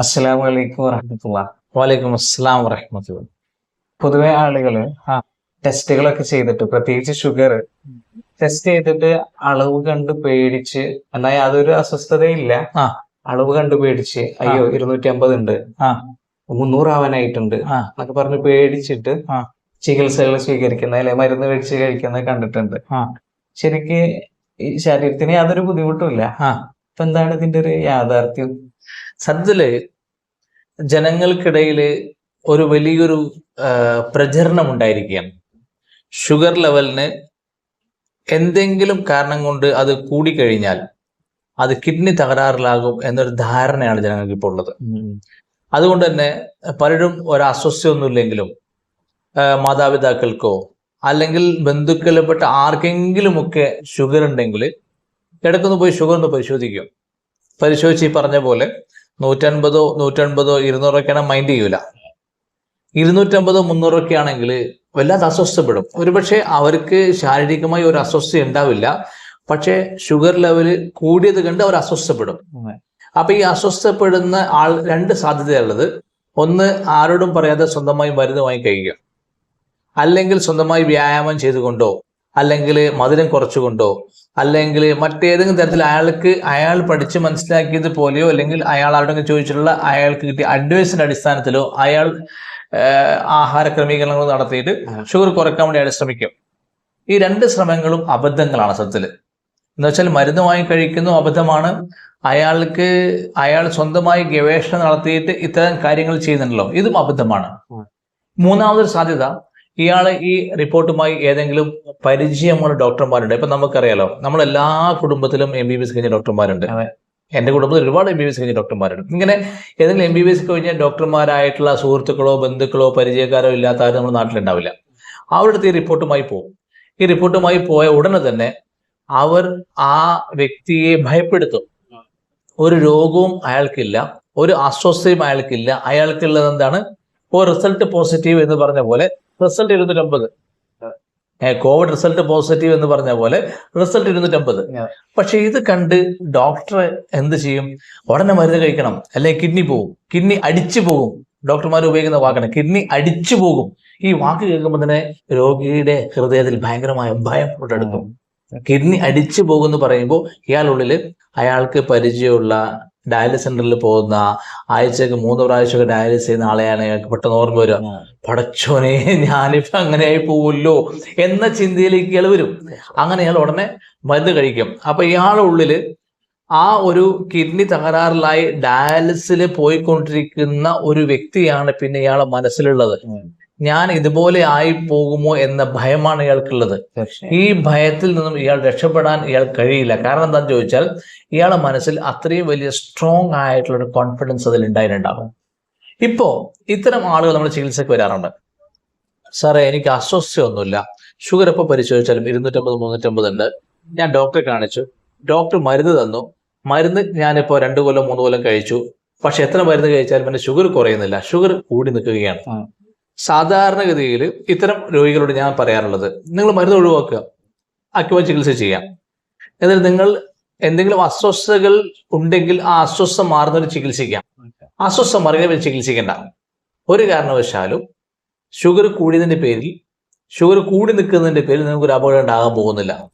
അസ്സലാമു അലൈക്കും വറഹമത്തുള്ള. വാലൈക്കും അസ്സലാം വറഹമത്തുള്ള. പൊതുവെ ആളുകൾ ആ. ടെസ്റ്റുകളൊക്കെ ചെയ്തിട്ട് പ്രത്യേകിച്ച് ഷുഗർ ടെസ്റ്റ് ചെയ്തിട്ട് അളവ് കണ്ട് പേടിച്ച് എന്നാൽ യാതൊരു അസ്വസ്ഥതയില്ല. അളവ് കണ്ട് പേടിച്ച് അയ്യോ ഇരുന്നൂറ്റി അമ്പത് ഉണ്ട് മുന്നൂറാവാനായിട്ടുണ്ട് എന്നൊക്കെ പറഞ്ഞ് പേടിച്ചിട്ട്. ചികിത്സകൾ സ്വീകരിക്കുന്ന അല്ലെ മരുന്ന് കഴിച്ച് കഴിക്കുന്നത് കണ്ടിട്ടുണ്ട്. ശരിക്ക് ഈ ശരീരത്തിന് യാതൊരു ബുദ്ധിമുട്ടുമില്ല. ആ. അപ്പൊ എന്താണ് ഇതിന്റെ ഒരു യാഥാർത്ഥ്യം? സത്യത്തിൽ ജനങ്ങൾക്കിടയിൽ ഒരു വലിയൊരു പ്രചരണം ഉണ്ടായിരിക്കുകയാണ് ഷുഗർ ലെവലിന് എന്തെങ്കിലും കാരണം കൊണ്ട് അത് കൂടിക്കഴിഞ്ഞാൽ അത് കിഡ്നി തകരാറിലാകും എന്നൊരു ധാരണയാണ് ജനങ്ങൾക്ക് ഇപ്പോൾ ഉള്ളത് അതുകൊണ്ട് തന്നെ പലരും ഒരു അസ്വസ്ഥയൊന്നുമില്ലെങ്കിലും മാതാപിതാക്കൾക്കോ അല്ലെങ്കിൽ ബന്ധുക്കളിൽപ്പെട്ട ആർക്കെങ്കിലുമൊക്കെ ഷുഗർ ഉണ്ടെങ്കിൽ ഇടയ്ക്കൊന്ന് പോയി ഷുഗർ ഒന്ന് പരിശോധിക്കും. പരിശോധിച്ച് ഈ പറഞ്ഞ പോലെ നൂറ്റൻപതോ നൂറ്റൻപതോ ഇരുന്നൂറൊക്കെയാണ് മൈൻഡ് ചെയ്യൂല. ഇരുന്നൂറ്റമ്പതോ മുന്നൂറൊക്കെ ആണെങ്കിൽ വല്ലാതെ അസ്വസ്ഥപ്പെടും. ഒരുപക്ഷെ അവർക്ക് ശാരീരികമായി ഒരു അസ്വസ്ഥ ഉണ്ടാവില്ല. പക്ഷെ ഷുഗർ ലെവൽ കൂടിയത് കണ്ട് അവർ അസ്വസ്ഥപ്പെടും. അപ്പൊ ഈ അസ്വസ്ഥപ്പെടുന്ന ആൾ രണ്ട് സാധ്യതയുള്ളത്. ഒന്ന് ആരോടും പറയാതെ സ്വന്തമായി മരുന്ന് വാങ്ങി കഴിക്കുക അല്ലെങ്കിൽ സ്വന്തമായി വ്യായാമം ചെയ്തുകൊണ്ടോ അല്ലെങ്കിൽ മധുരം കുറച്ചുകൊണ്ടോ അല്ലെങ്കിൽ മറ്റേതെങ്കിലും തരത്തിൽ അയാൾക്ക് അയാൾ പഠിച്ച് മനസ്സിലാക്കിയത് പോലെയോ അല്ലെങ്കിൽ അയാൾ അവിടെ ചോദിച്ചിട്ടുള്ള അയാൾക്ക് കിട്ടിയ അഡ്വൈസിന്റെ അടിസ്ഥാനത്തിലോ അയാൾ ആഹ്, ആഹാര ക്രമീകരണങ്ങൾ നടത്തിയിട്ട് ഷുഗർ കുറയ്ക്കാൻ വേണ്ടി അയാൾ ശ്രമിക്കും. ഈ രണ്ട് ശ്രമങ്ങളും അബദ്ധങ്ങളാണ് സത്യത്തിൽ എന്ന് വെച്ചാൽ മരുന്ന് വാങ്ങി കഴിക്കുന്നു അബദ്ധമാണ്. അയാൾക്ക് അയാൾ സ്വന്തമായി ഗവേഷണം നടത്തിയിട്ട് ഇത്തരം കാര്യങ്ങൾ ചെയ്യുന്നുണ്ടല്ലോ. ഇതും അബദ്ധമാണ്. മൂന്നാമതൊരു സാധ്യത ഇയാൾ ഈ റിപ്പോർട്ടുമായി ഏതെങ്കിലും പരിചയമുള്ള ഡോക്ടർമാരുണ്ട്. ഇപ്പൊ നമുക്കറിയാലോ നമ്മൾ എല്ലാ കുടുംബത്തിലും എം ബി ബി എസ് കഴിഞ്ഞ ഡോക്ടർമാരുണ്ട്. എന്റെ കുടുംബത്തിൽ ഒരുപാട് എം ബി ബി എസ് കഴിഞ്ഞ ഡോക്ടർമാരുണ്ട്. ഇങ്ങനെ ഏതെങ്കിലും എം ബി ബി എസ് കഴിഞ്ഞ ഡോക്ടർമാരായിട്ടുള്ള സുഹൃത്തുക്കളോ ബന്ധുക്കളോ പരിചയക്കാരോ ഇല്ലാത്ത ആരും നമ്മുടെ നാട്ടിലുണ്ടാവില്ല. അവരുടെ അടുത്ത് ഈ റിപ്പോർട്ടുമായി പോകും. ഈ റിപ്പോർട്ടുമായി പോയ ഉടനെ തന്നെ അവർ ആ വ്യക്തിയെ ഭയപ്പെടുത്തും. ഒരു രോഗവും അയാൾക്കില്ല ഒരു അസ്വസ്ഥയും അയാൾക്കില്ല. അയാൾക്കുള്ളത് എന്താണ്? ഇപ്പോൾ റിസൾട്ട് പോസിറ്റീവ് എന്ന് പറഞ്ഞ പോലെ റിസൾട്ട് ഇരുന്നൂറ്റമ്പത്. കോവിഡ് റിസൾട്ട് പോസിറ്റീവ് എന്ന് പറഞ്ഞ പോലെ റിസൾട്ട് ഇരുന്നൂറ്റമ്പത്. പക്ഷെ ഇത് കണ്ട് ഡോക്ടർ എന്ത് ചെയ്യും? ഉടനെ മരുന്ന് കഴിക്കണം. അല്ലെങ്കിൽ കിഡ്നി പോകും. കിഡ്നി അടിച്ചു പോകും. ഡോക്ടർമാർ ഉപയോഗിക്കുന്ന വാക്കാണ്. കിഡ്നി അടിച്ചു പോകും. ഈ വാക്ക് കേൾക്കുമ്പോൾ തന്നെ രോഗിയുടെ ഹൃദയത്തിൽ ഭയങ്കരമായ ഭയം ഉണ്ടെടുക്കും കിഡ്നി അടിച്ചു പോകുമെന്ന് പറയുമ്പോൾ ഇയാളുള്ളിൽ അയാൾക്ക് പരിചയമുള്ള ഡയാലിസിസ് സെന്ററിൽ പോകുന്ന ആഴ്ചക്ക് മൂന്ന് പ്രാവശ്യമൊക്കെ ഡയാലിസിസ് ചെയ്യുന്ന ആളെയാണ് പെട്ടെന്ന് ഓർമ്മ വരിക. പടച്ചോനെ ഞാനിപ്പോ അങ്ങനെയായി പോവുമല്ലോ എന്ന ചിന്തയിലേക്ക് ഇയാൾ വരും. അങ്ങനെ ഇയാൾ ഉടനെ മരുന്ന് കഴിക്കും. അപ്പൊ ഇയാളുടെ ഉള്ളിൽ ആ ഒരു കിഡ്നി തകരാറിലായി ഡയാലിസിൽ പോയിക്കൊണ്ടിരിക്കുന്ന ഒരു വ്യക്തിയാണ് പിന്നെ ഇയാളെ മനസ്സിലുള്ളത്. ഞാൻ ഇതുപോലെ ആയി പോകുമോ എന്ന ഭയമാണ് ഇയാൾക്കുള്ളത്. ഈ ഭയത്തിൽ നിന്നും ഇയാൾ രക്ഷപ്പെടാൻ ഇയാൾ കഴിയില്ല. കാരണം എന്താണെന്ന് ചോദിച്ചാൽ ഇയാളെ മനസ്സിൽ അത്രയും വലിയ സ്ട്രോങ് ആയിട്ടുള്ള ഒരു കോൺഫിഡൻസ് അതിൽ ഉണ്ടായിട്ടുണ്ടാകും. ഇപ്പോ ഇത്തരം ആളുകൾ നമ്മൾ ചികിത്സയ്ക്ക് വരാറുണ്ട്. സാറേ എനിക്ക് അസ്വസ്ഥയൊന്നുമില്ല. ഷുഗർ എപ്പോൾ പരിശോധിച്ചാലും ഇരുന്നൂറ്റമ്പത് മുന്നൂറ്റമ്പത് ഉണ്ട്. ഞാൻ ഡോക്ടറെ കാണിച്ചു. ഡോക്ടർ മരുന്ന് തന്നു. മരുന്ന് ഞാനിപ്പോൾ രണ്ട് കൊല്ലം മൂന്ന് കൊല്ലം കഴിച്ചു. പക്ഷെ എത്ര മരുന്ന് കഴിച്ചാലും പിന്നെ ഷുഗർ കുറയുന്നില്ല. ഷുഗർ കൂടി നിൽക്കുകയാണ്. സാധാരണഗതിയിൽ ഇത്തരം രോഗികളോട് ഞാൻ പറയാറുള്ളത് നിങ്ങൾ മരുന്ന് ഒഴിവാക്കുക അക്യുവ ചികിത്സ ചെയ്യാം. എന്നിട്ട് നിങ്ങൾ എന്തെങ്കിലും അസ്വസ്ഥതകൾ ഉണ്ടെങ്കിൽ ആ അസ്വസ്ഥ മാറുന്നവർ ചികിത്സിക്കാം. അസ്വസ്ഥ മാറുന്നവർ ചികിത്സിക്കേണ്ട. ഒരു കാരണവശാലും ഷുഗർ കൂടിയതിന്റെ പേരിൽ ഷുഗർ കൂടി നിൽക്കുന്നതിന്റെ പേരിൽ നിങ്ങൾക്ക് ഒരു അപകടം ഉണ്ടാകാൻ പോകുന്നില്ല.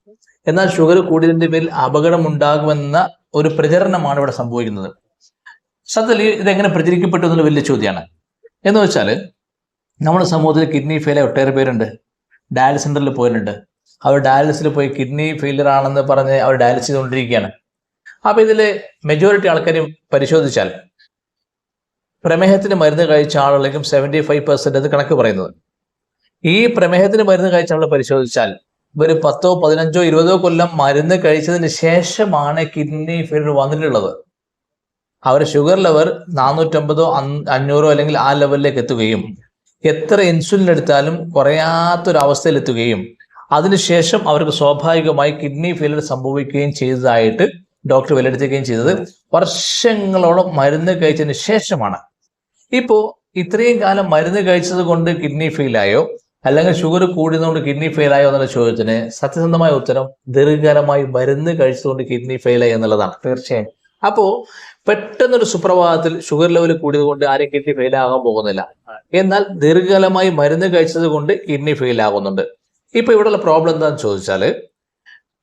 എന്നാൽ ഷുഗർ കൂടിയതിന്റെ പേരിൽ അപകടം ഉണ്ടാകുമെന്ന ഒരു പ്രചരണമാണ് ഇവിടെ സംഭവിക്കുന്നത്. സത്യത്തിൽ ഇതെങ്ങനെ പ്രചരിക്കപ്പെട്ടു എന്നുള്ള വലിയ ചോദ്യമാണ്. എന്ന് വെച്ചാൽ നമ്മുടെ സമൂഹത്തിൽ കിഡ്നി ഫെയിലായ ഒട്ടേറെ പേരുണ്ട്. ഡയാലിസ് സെന്ററിൽ പോയിട്ടുണ്ട്. അവർ ഡയാലിസിൽ പോയി കിഡ്നി ഫെയിലിയർ ആണെന്ന് പറഞ്ഞ് അവർ ഡയാലിസ് ചെയ്തുകൊണ്ടിരിക്കുകയാണ്. അപ്പൊ ഇതിൽ മെജോറിറ്റി ആൾക്കാരും പരിശോധിച്ചാൽ പ്രമേഹത്തിന് മരുന്ന് കഴിച്ച ആളുകളേക്കും സെവന്റി ഫൈവ് പെർസെന്റ് അത് കണക്ക് പറയുന്നത്. ഈ പ്രമേഹത്തിന് മരുന്ന് കഴിച്ച ആൾ പരിശോധിച്ചാൽ ഒരു പത്തോ പതിനഞ്ചോ ഇരുപതോ കൊല്ലം മരുന്ന് കഴിച്ചതിന് ശേഷമാണ് കിഡ്നി ഫെയിലിയർ വന്നിട്ടുള്ളത്. അവരുടെ ഷുഗർ ലെവൽ നാനൂറ്റമ്പതോ അഞ്ഞൂറോ അല്ലെങ്കിൽ ആ ലെവലിലേക്ക് എത്തുകയും എത്ര ഇൻസുലിൻ എടുത്താലും കുറയാത്തൊരവസ്ഥയിലെത്തുകയും അതിനുശേഷം അവർക്ക് സ്വാഭാവികമായി കിഡ്നി ഫെയിലിയർ സംഭവിക്കുകയും ചെയ്തതായിട്ട് ഡോക്ടർ വിലയിരുത്തുകയും ചെയ്തത് വർഷങ്ങളോളം മരുന്ന് കഴിച്ചതിന് ശേഷമാണ്. ഇപ്പോ ഇത്രയും കാലം മരുന്ന് കഴിച്ചത് കൊണ്ട് കിഡ്നി ഫെയിലായോ അല്ലെങ്കിൽ ഷുഗർ കൂടിയതുകൊണ്ട് കിഡ്നി ഫെയിലായോ എന്നുള്ള ചോദ്യത്തിന് സത്യസന്ധമായ ഉത്തരം ദീർഘകാലമായി മരുന്ന് കഴിച്ചതുകൊണ്ട് കിഡ്നി ഫെയിലായി എന്നുള്ളതാണ്. തീർച്ചയായും. അപ്പോ പെട്ടെന്നൊരു സുപ്രഭാതത്തിൽ ഷുഗർ ലെവൽ കൂടിയത് കൊണ്ട് ആരും കിഡ്നി ഫെയിൽ ആകാൻ പോകുന്നില്ല. എന്നാൽ ദീർഘകാലമായി മരുന്ന് കഴിച്ചത് കൊണ്ട് കിഡ്നി ഫെയിൽ ആകുന്നുണ്ട്. ഇപ്പൊ ഇവിടെയുള്ള പ്രോബ്ലം എന്താണെന്ന് ചോദിച്ചാൽ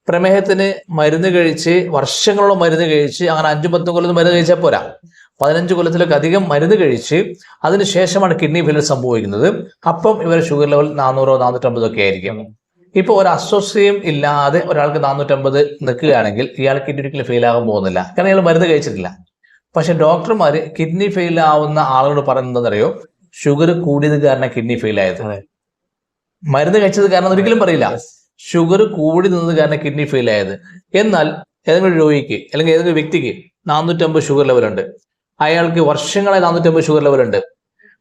പ്രമേഹത്തിന് മരുന്ന് കഴിച്ച് വർഷങ്ങളോളം മരുന്ന് കഴിച്ച് അങ്ങനെ അഞ്ചും പത്തും കൊല്ലം മരുന്ന് കഴിച്ചാൽ പോരാ. പതിനഞ്ച് കൊല്ലത്തിലൊക്കെ അധികം മരുന്ന് കഴിച്ച് അതിനുശേഷമാണ് കിഡ്നി ഫെയിലിയർ സംഭവിക്കുന്നത്. അപ്പം ഇവരുടെ ഷുഗർ ലെവൽ നാനൂറോ നാനൂറ്റമ്പതോ ഒക്കെ ആയിരിക്കും. ഇപ്പോൾ ഒരു അസ്വസ്ഥയും ഇല്ലാതെ ഒരാൾക്ക് നാനൂറ്റമ്പത് നിൽക്കുകയാണെങ്കിൽ ഇയാൾ കിഡ്നി ഒരിക്കലും ഫെയിൽ ആകാൻ പോകുന്നില്ല. കാരണം ഇയാൾ മരുന്ന് കഴിച്ചിട്ടില്ല. പക്ഷെ ഡോക്ടർമാർ കിഡ്നി ഫെയിൽ ആവുന്ന ആളുകളോട് പറയുന്നത് അറിയോ ഷുഗർ കൂടിയത് കാരണം കിഡ്നി ഫെയിൽ ആയത്. മരുന്ന് കഴിച്ചത് കാരണം ഒരിക്കലും പറയില്ല. ഷുഗർ കൂടി നിന്നത് കാരണം കിഡ്നി ഫെയിൽ ആയത്. എന്നാൽ ഏതെങ്കിലും രോഗിക്ക് അല്ലെങ്കിൽ ഏതെങ്കിലും വ്യക്തിക്ക് നാനൂറ്റമ്പത് ഷുഗർ ലെവലുണ്ട് ഉണ്ട്. അയാൾക്ക് വർഷങ്ങളായി നാനൂറ്റമ്പത് ഷുഗർ ലെവലുണ്ട് ഉണ്ട്.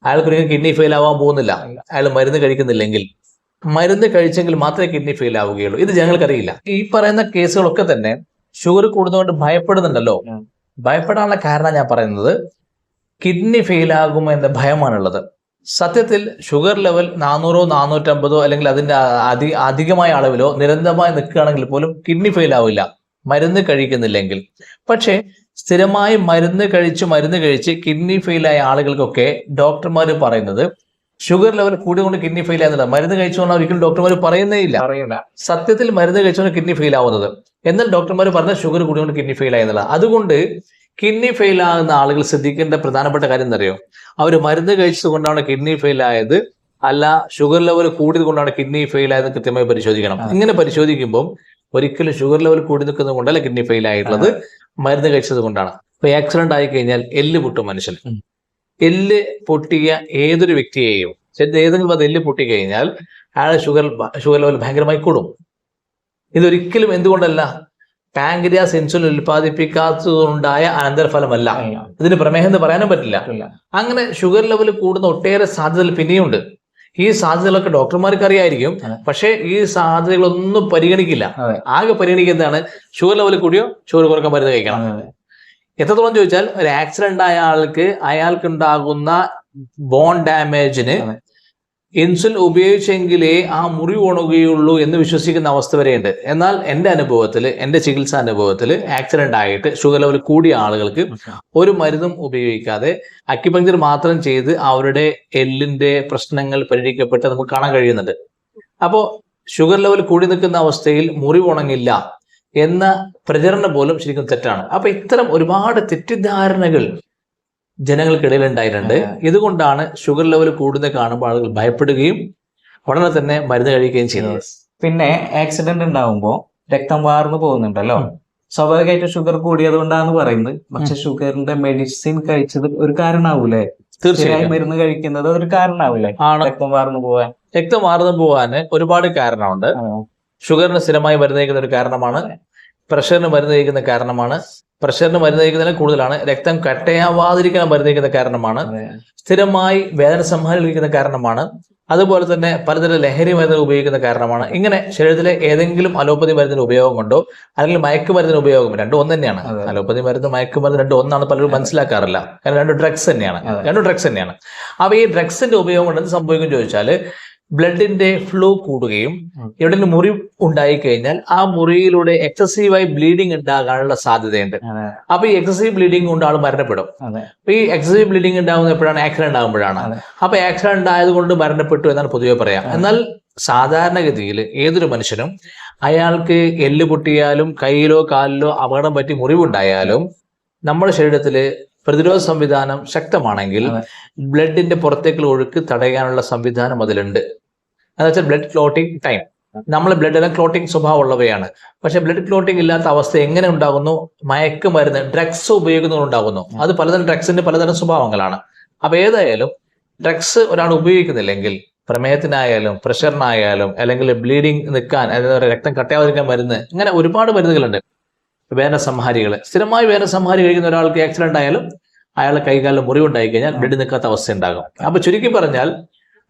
അയാൾക്ക് ഒരിക്കലും കിഡ്നി ഫെയിൽ ആവാൻ പോകുന്നില്ല. അയാൾ മരുന്ന് കഴിക്കുന്നില്ലെങ്കിൽ മരുന്ന് കഴിച്ചെങ്കിൽ മാത്രമേ കിഡ്നി ഫെയിൽ ആവുകയുള്ളൂ. ഇത് ജനങ്ങൾക്കറിയില്ല. ഈ പറയുന്ന കേസുകളൊക്കെ തന്നെ ഷുഗർ കൂടുന്നതുകൊണ്ട് ഭയപ്പെടുന്നുണ്ടല്ലോ. ഭയപ്പെടാനുള്ള കാരണം ഞാൻ പറയുന്നത് കിഡ്നി ഫെയിൽ ആകുമോ എന്ന ഭയമാണുള്ളത്. സത്യത്തിൽ ഷുഗർ ലെവൽ നാനൂറോ നാനൂറ്റമ്പതോ അല്ലെങ്കിൽ അതിന്റെ അധി അധികമായ അളവിലോ നിരന്തരമായി നിൽക്കുകയാണെങ്കിൽ പോലും കിഡ്നി ഫെയിൽ ആവില്ല. മരുന്ന് കഴിക്കുന്നില്ലെങ്കിൽ. പക്ഷേ സ്ഥിരമായി മരുന്ന് കഴിച്ച് മരുന്ന് കഴിച്ച് കിഡ്നി ഫെയിൽ ആയ ആളുകൾക്കൊക്കെ ഡോക്ടർമാർ പറയുന്നത് ഷുഗർ ലെവൽ കൂടിക്കൊണ്ട് കിഡ്നി ഫെയിൽ ആകുന്നില്ല. മരുന്ന് കഴിച്ചുകൊണ്ട് ഒരിക്കലും ഡോക്ടർമാർ പറയുന്നേ ഇല്ല. അറിയില്ല സത്യത്തിൽ മരുന്ന് കഴിച്ചുകൊണ്ട് കിഡ്നി ഫെയിൽ ആവുന്നത്. എന്നാൽ ഡോക്ടർമാർ പറഞ്ഞ ഷുഗർ കൂടിക്കൊണ്ട് കിഡ്നി ഫെയിൽ ആയെന്നുള്ള അതുകൊണ്ട് കിഡ്നി ഫെയിൽ ആകുന്ന ആളുകൾ ശ്രദ്ധിക്കേണ്ട പ്രധാനപ്പെട്ട കാര്യം എന്നറിയോ അവർ മരുന്ന് കഴിച്ചത് കൊണ്ടാണ് കിഡ്നി ഫെയിൽ ആയത് അല്ല ഷുഗർ ലെവൽ കൂടിയത് കൊണ്ടാണ് കിഡ്നി ഫെയിൽ ആയത് കൃത്യമായി പരിശോധിക്കണം. ഇങ്ങനെ പരിശോധിക്കുമ്പോൾ ഒരിക്കലും ഷുഗർ ലെവൽ കൂടി നിൽക്കുന്നത് കൊണ്ടല്ല കിഡ്നി ഫെയിൽ ആയിട്ടുള്ളത് മരുന്ന് കഴിച്ചത് കൊണ്ടാണ് ഇപ്പൊ ആക്സിഡന്റ് ആയി കഴിഞ്ഞാൽ എല്ല് പൊട്ടും മനുഷ്യൻ. എല്ല് പൊട്ടിയ ഏതൊരു വ്യക്തിയെയും ശരി, ഏതെങ്കിലും അത് എല്ല് പൊട്ടിക്കഴിഞ്ഞാൽ അയാളെ ഷുഗർ ഷുഗർ ലെവൽ ഭയങ്കരമായി കൂടും. ഇതൊരിക്കലും എന്തുകൊണ്ടല്ല? പാങ്ക്രിയാസ് ഇൻസുലിൻ ഉൽപ്പാദിപ്പിക്കാത്തതുകൊണ്ടായ അനന്തരഫലമല്ല. ഇതിന് പ്രമേഹം എന്ന് പറയാനും പറ്റില്ല. അങ്ങനെ ഷുഗർ ലെവൽ കൂടുന്ന ഒട്ടേറെ സാധ്യതകൾ പിന്നെയുണ്ട്. ഈ സാധ്യതകളൊക്കെ ഡോക്ടർമാർക്ക് അറിയായിരിക്കും. പക്ഷേ ഈ സാധ്യതകളൊന്നും പരിഗണിക്കില്ല. ആകെ പരിഗണിക്കുന്നതാണ് ഷുഗർ ലെവൽ കൂടിയോ? ഷുഗർ കുറയ്ക്കാൻ മരുന്ന് കഴിക്കണം. എത്രത്തോളം ചോദിച്ചാൽ ഒരു ആക്സിഡന്റ് ആയ ആൾക്ക് അയാൾക്കുണ്ടാകുന്ന ബോൺ ഡാമേജിന്. ഇൻസുലിൻ ഉപയോഗിച്ചെങ്കിലേ ആ മുറി ഉണങ്ങുകയുള്ളൂ എന്ന് വിശ്വസിക്കുന്ന അവസ്ഥ വരെയുണ്ട്. എന്നാൽ എന്റെ അനുഭവത്തിൽ എന്റെ ചികിത്സാ അനുഭവത്തിൽ ആക്സിഡന്റ് ആയിട്ട് ഷുഗർ ലെവൽ കൂടിയ ആളുകൾക്ക് ഒരു മരുന്നും ഉപയോഗിക്കാതെ അക്യുപങ്ചർ മാത്രം ചെയ്ത് അവരുടെ എല്ലിന്റെ പ്രശ്നങ്ങൾ പരിഹരിക്കപ്പെട്ട് നമുക്ക് കാണാൻ കഴിയുന്നുണ്ട്. അപ്പോൾ ഷുഗർ ലെവൽ കൂടി നിൽക്കുന്ന അവസ്ഥയിൽ മുറി ഉണങ്ങില്ല എന്ന പ്രചരണം പോലും ശരിക്കും തെറ്റാണ്. അപ്പൊ ഇത്തരം ഒരുപാട് തെറ്റിദ്ധാരണകൾ ജനങ്ങൾക്കിടയിൽ ഉണ്ടായിട്ടുണ്ട് ഇതുകൊണ്ടാണ് ഷുഗർ ലെവൽ കൂടുന്ന കാണുമ്പോൾ ആളുകൾ ഭയപ്പെടുകയും ഉടനെ തന്നെ മരുന്ന് കഴിക്കുകയും ചെയ്യുന്നത്. പിന്നെ ആക്സിഡന്റ് ഉണ്ടാവുമ്പോൾ രക്തം വാർന്നു പോകുന്നുണ്ടല്ലോ. സ്വാഭാവികമായിട്ട് ഷുഗർ കൂടിയത് കൊണ്ടാന്ന് പറയുന്നത്. പക്ഷെ ഷുഗറിന്റെ മെഡിസിൻ കഴിച്ചത് ഒരു കാരണാവൂലേ തീർച്ചയായും മരുന്ന് കഴിക്കുന്നത് ഒരു കാരണാവൂലേ ആണ്. രക്തം വാർന്നു പോവാൻ. രക്തം വാർന്നു പോവാൻ ഒരുപാട് കാരണമുണ്ട്. ഷുഗറിന് സ്ഥിരമായി മരുന്ന് കഴിക്കുന്ന ഒരു കാരണമാണ് പ്രഷറിന് മരുന്ന് കഴിക്കുന്ന കാരണമാണ് പ്രഷറിന് മരുന്ന് കഴിക്കുന്നതിന് കൂടുതലാണ് രക്തം കട്ടയാവാതിരിക്കാൻ മരുന്ന് കഴിക്കുന്ന കാരണമാണ് സ്ഥിരമായി വേദന സംഹാരം കഴിക്കുന്ന കാരണമാണ് അതുപോലെ തന്നെ പലതരം ലഹരി മരുന്നുകൾ ഉപയോഗിക്കുന്ന കാരണമാണ്. ഇങ്ങനെ ശരീരത്തിലെ ഏതെങ്കിലും അലോപ്പതി മരുന്നിന് ഉപയോഗം കൊണ്ടോ അല്ലെങ്കിൽ മയക്കുമരുന്നിന് ഉപയോഗം രണ്ടും ഒന്ന് തന്നെയാണ്. അലോപ്പതി മരുന്ന് മയക്കുമരുന്ന് രണ്ടും ഒന്നാണ് പലരും മനസ്സിലാക്കാറില്ല. കാരണം രണ്ടും ഡ്രഗ്സ് തന്നെയാണ്. രണ്ടും ഡ്രഗ്സ് തന്നെയാണ്. അപ്പൊ ഈ ഡ്രഗ്സിന്റെ ഉപയോഗം കൊണ്ട് എന്ത് സംഭവിക്കും ചോദിച്ചാൽ ബ്ലഡിന്റെ ഫ്ലോ കൂടുകയും. എവിടെയെങ്കിലും മുറി ഉണ്ടായി കഴിഞ്ഞാൽ ആ മുറിയിലൂടെ എക്സസീവായി ബ്ലീഡിംഗ് ഉണ്ടാകാനുള്ള സാധ്യതയുണ്ട്. അപ്പൊ ഈ എക്സസീവ് ബ്ലീഡിംഗ് കൊണ്ട് ആൾ മരണപ്പെടും. അപ്പൊ ഈ എക്സസീവ് ബ്ലീഡിംഗ് ഉണ്ടാകുന്ന എപ്പോഴാണ് ആക്സിഡന്റ് ആകുമ്പോഴാണ്. അപ്പൊ ആക്സിഡന്റ് ആയതുകൊണ്ട് മരണപ്പെട്ടു എന്നാണ് പൊതുവെ പറയാം എന്നാൽ സാധാരണഗതിയിൽ ഏതൊരു മനുഷ്യനും അയാൾക്ക് എല്ല് പൊട്ടിയാലും കയ്യിലോ കാലിലോ അപകടം പറ്റി മുറിവുണ്ടായാലും നമ്മുടെ ശരീരത്തിൽ പ്രതിരോധ സംവിധാനം ശക്തമാണെങ്കിൽ. ബ്ലഡിന്റെ പുറത്തേക്കുള്ള ഒഴുക്ക് തടയാനുള്ള സംവിധാനം അതിലുണ്ട് എന്ന് വെച്ചാൽ ബ്ലഡ് ക്ലോട്ടിംഗ് ടൈം നമ്മൾ ബ്ലഡ് എല്ലാം ക്ലോട്ടിംഗ് സ്വഭാവമുള്ളവയാണ്. പക്ഷെ ബ്ലഡ് ക്ലോട്ടിംഗ് ഇല്ലാത്ത അവസ്ഥ എങ്ങനെ ഉണ്ടാകുന്നു? മയക്കുമരുന്ന് ഡ്രഗ്സ് ഉപയോഗിക്കുന്നതുകൊണ്ടാകുന്നു അത് പലതരം ഡ്രഗ്സിന്റെ പലതരം സ്വഭാവങ്ങളാണ്. അപ്പൊ ഏതായാലും ഡ്രഗ്സ് ഒരാൾ ഉപയോഗിക്കുന്നില്ലെങ്കിൽ പ്രമേഹത്തിനായാലും പ്രഷറിനായാലും അല്ലെങ്കിൽ ബ്ലീഡിങ് നിൽക്കാൻ അതായത് രക്തം കട്ടയാതിരിക്കാൻ മരുന്ന് ഇങ്ങനെ ഒരുപാട് മരുന്നുകളുണ്ട്. വേദന സംഹാരികൾ സ്ഥിരമായി വേദന സംഹാരി കഴിക്കുന്ന ഒരാൾക്ക് ആക്സിഡന്റ് ആയാലും അയാളെ കൈകാലിൽ മുറിവുണ്ടായി കഴിഞ്ഞാൽ ബ്ലഡ് നിൽക്കാത്ത അവസ്ഥ ഉണ്ടാകും. അപ്പൊ ചുരുക്കി പറഞ്ഞാൽ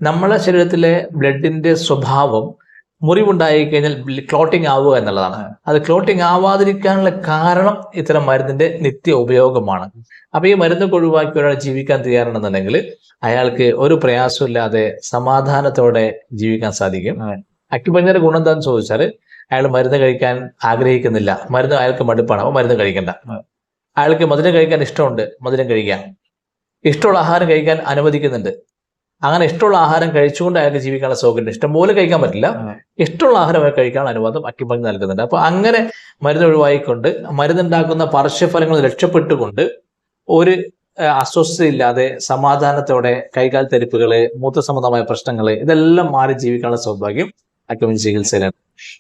നമ്മളെ ശരീരത്തിലെ ബ്ലഡിന്റെ സ്വഭാവം മുറിവുണ്ടായി കഴിഞ്ഞാൽ ക്ലോട്ടിംഗ് ആവുക എന്നുള്ളതാണ്. അത് ക്ലോട്ടിംഗ് ആവാതിരിക്കാനുള്ള കാരണം ഇത്തരം മരുന്നിന്റെ നിത്യ ഉപയോഗമാണ്. അപ്പൊ ഈ മരുന്നൊക്കെ ഒഴിവാക്കി ഒരാൾ ജീവിക്കാൻ തയ്യാറുണ്ടെന്നുണ്ടെങ്കിൽ അയാൾക്ക് ഒരു പ്രയാസമില്ലാതെ സമാധാനത്തോടെ ജീവിക്കാൻ സാധിക്കും. അക്യുപഞ്ചറിന്റെ ഗുണം എന്താണെന്ന് ചോദിച്ചാൽ അയാൾ മരുന്ന് കഴിക്കാൻ ആഗ്രഹിക്കുന്നില്ല. മരുന്ന് അയാൾക്ക് മടുപ്പാണ്. അപ്പോൾ മരുന്ന് കഴിക്കണ്ട. അയാൾക്ക് മധുരം കഴിക്കാൻ ഇഷ്ടമുണ്ട്. മധുരം കഴിക്കാം. ഇഷ്ടമുള്ള ആഹാരം കഴിക്കാൻ അനുവദിക്കുന്നുണ്ട്. അങ്ങനെ ഇഷ്ടമുള്ള ആഹാരം കഴിച്ചുകൊണ്ട് അയാൾക്ക് ജീവിക്കാനുള്ള സൗകര്യം ഇഷ്ടംപോലെ കഴിക്കാൻ പറ്റില്ല. ഇഷ്ടമുള്ള ആഹാരം കഴിക്കാൻ കഴിക്കാനുള്ള അനുവാദം അക്യുപഞ്ചർ നൽകുന്നുണ്ട്. അപ്പൊ അങ്ങനെ മരുന്ന് ഒഴിവായിക്കൊണ്ട് മരുന്നുണ്ടാക്കുന്ന പാർശ്വഫലങ്ങൾ രക്ഷപ്പെട്ടുകൊണ്ട് ഒരു അസ്വസ്ഥതയില്ലാതെ സമാധാനത്തോടെ കൈകാൽ തെരിപ്പുകൾ മൂത്രസംബന്ധമായ പ്രശ്നങ്ങൾ ഇതെല്ലാം മാറി ജീവിക്കാനുള്ള സൗഭാഗ്യം അക്യുപഞ്ചർ ചികിത്സയിലാണ്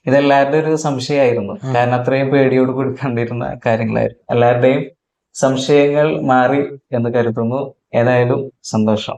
ഇതെല്ലാവരുടെയും ഒരു സംശയമായിരുന്നു. കാരണം അത്രയും പേടിയോട് കൂടി കണ്ടിരുന്ന കാര്യങ്ങളായിരുന്നു. എല്ലാവരുടെയും സംശയങ്ങൾ മാറി എന്ന് കരുതുന്നു. ഏതായാലും സന്തോഷം.